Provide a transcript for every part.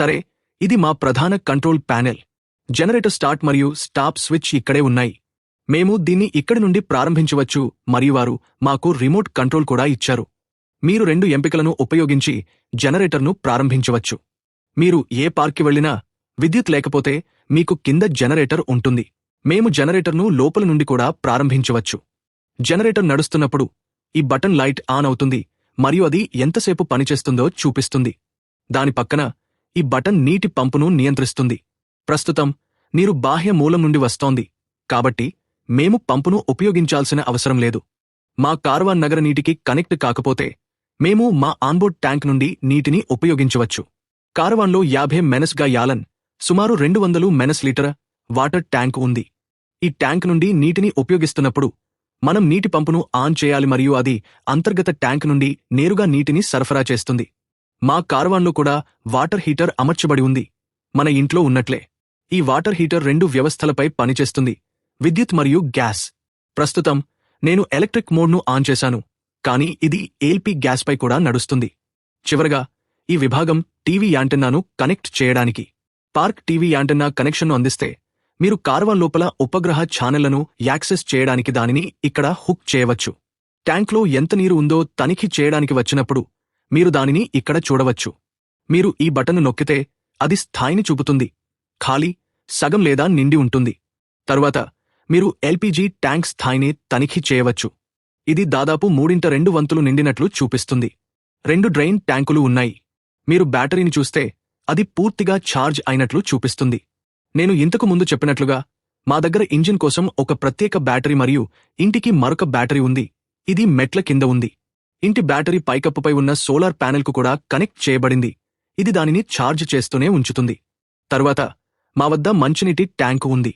సరే ఇది మా ప్రధాన కంట్రోల్ ప్యానెల్. జనరేటర్ స్టార్ట్ మరియు స్టాప్ స్విచ్ ఇక్కడే ఉన్నాయి. మేము దీన్ని ఇక్కడి నుండి ప్రారంభించవచ్చు మరియు వారు మాకు రిమోట్ కంట్రోల్ కూడా ఇచ్చారు. మీరు రెండు ఎంపికలను ఉపయోగించి జనరేటర్ను ప్రారంభించవచ్చు. మీరు ఏ పార్క్కి వెళ్ళినా విద్యుత్ లేకపోతే మీకు కింద జనరేటర్ ఉంటుంది. మేము జనరేటర్ను లోపల నుండి కూడా ప్రారంభించవచ్చు. జనరేటర్ నడుస్తున్నప్పుడు ఈ బటన్ లైట్ ఆన్ అవుతుంది మరియు అది ఎంతసేపు పనిచేస్తుందో చూపిస్తుంది. దాని పక్కన ఈ బటన్ నీటి పంపును నియంత్రిస్తుంది. ప్రస్తుతం నీరు బాహ్య మూలం నుండి వస్తోంది. కాబట్టి మేము పంపును ఉపయోగించాల్సిన అవసరం లేదు. మా కార్వాన్ నగర నీటికి కనెక్ట్ కాకపోతే మేము మా ఆన్బోర్డ్ ట్యాంక్ నుండి నీటిని ఉపయోగించవచ్చు. కార్వాన్లో యాభై మెనస్గా యాలన్ సుమారు రెండు వందలు మెనస్ లీటర్ వాటర్ ట్యాంక్ ఉంది. ఈ ట్యాంక్ నుండి నీటిని ఉపయోగిస్తున్నప్పుడు మనం నీటి పంపును ఆన్ చేయాలి మరియు అది అంతర్గత ట్యాంక్ నుండి నేరుగా నీటిని సరఫరా చేస్తుంది. మా కార్వాన్లో కూడా వాటర్ హీటర్ అమర్చబడి ఉంది. మన ఇంట్లో ఉన్నట్లే. ఈ వాటర్ హీటర్ రెండు వ్యవస్థలపై పనిచేస్తుంది. విద్యుత్ మరియు గ్యాస్. ప్రస్తుతం నేను ఎలక్ట్రిక్ మోడ్ను ఆన్ చేశాను. కానీ ఇది ఏల్పీ గ్యాస్పై కూడా నడుస్తుంది. చివరగా ఈ విభాగం టీవీ యాంటెన్నాను కనెక్ట్ చేయడానికి. పార్క్ టీవీ యాంటెన్నా కనెక్షన్ను అందిస్తే మీరు కార్వా లోపల ఉపగ్రహ ఛానళ్ళను యాక్సెస్ చేయడానికి దానిని ఇక్కడ హుక్ చేయవచ్చు. ట్యాంక్లో ఎంత నీరు ఉందో తనిఖీ చేయడానికి వచ్చినప్పుడు మీరు దానిని ఇక్కడ చూడవచ్చు. మీరు ఈ బటన్ను నొక్కితే అది స్థాయిని చూపుతుంది. ఖాళీ సగం లేదా నిండి ఉంటుంది. తరువాత మీరు ఎల్పీజీ ట్యాంక్ స్థాయిని తనిఖీ చేయవచ్చు. ఇది దాదాపు మూడింట రెండు వంతులు నిండినట్లు చూపిస్తుంది. రెండు డ్రైన్ ట్యాంకులు ఉన్నాయి. మీరు బ్యాటరీని చూస్తే అది పూర్తిగా ఛార్జ్ అయినట్లు చూపిస్తుంది. నేను ఇంతకు ముందు చెప్పినట్లుగా మా దగ్గర ఇంజిన్ కోసం ఒక ప్రత్యేక బ్యాటరీ మరియు ఇంటికి మరొక బ్యాటరీ ఉంది. ఇది మెట్ల కింద ఉంది. ఇంటి బ్యాటరీ పైకప్పుపై ఉన్న సోలార్ ప్యానెల్కు కూడా కనెక్ట్ చేయబడింది. ఇది దానిని ఛార్జ్ చేస్తూనే ఉంచుతుంది. తరువాత మా వద్ద మంచినీటి ట్యాంకు ఉంది.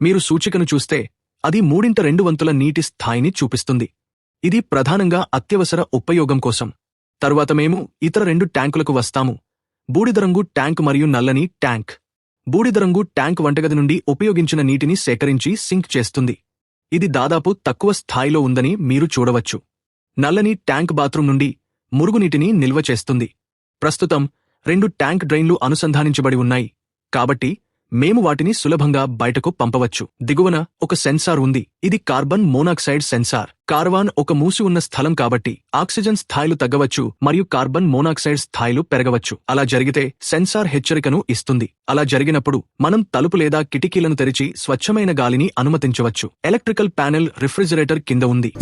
మీరు సూచికను చూస్తే అది మూడింట రెండు వంతుల నీటి స్థాయిని చూపిస్తుంది. ఇది ప్రధానంగా అత్యవసర ఉపయోగం కోసం. తరువాత మేము ఇతర రెండు ట్యాంకులకు వస్తాము. బూడిదరంగు ట్యాంక్ మరియు నల్లని ట్యాంక్. బూడిదరంగు ట్యాంక్ వంటగది నుండి ఉపయోగించిన నీటిని సేకరించి సింక్ చేస్తుంది. ఇది దాదాపు తక్కువ స్థాయిలో ఉందని మీరు చూడవచ్చు. నల్లని ట్యాంక్ బాత్రూం నుండి మురుగునీటిని నిల్వ చేస్తుంది. ప్రస్తుతం రెండు ట్యాంక్ డ్రైన్లు అనుసంధానించబడి ఉన్నాయి. కాబట్టి మేము వాటిని సులభంగా బయటకు పంపవచ్చు. దిగువన ఒక సెన్సార్ ఉంది. ఇది కార్బన్ మోనాక్సైడ్ సెన్సార్. కార్వాన్ ఒక మూసి ఉన్న స్థలం కాబట్టి ఆక్సిజన్ స్థాయిలు తగ్గవచ్చు మరియు కార్బన్ మోనాక్సైడ్ స్థాయిలు పెరగవచ్చు. అలా జరిగితే సెన్సార్ హెచ్చరికను ఇస్తుంది. అలా జరిగినప్పుడు మనం తలుపు లేదా కిటికీలను తెరిచి స్వచ్ఛమైన గాలిని అనుమతించవచ్చు. ఎలక్ట్రికల్ ప్యానెల్ రిఫ్రిజిరేటర్ కింద ఉంది.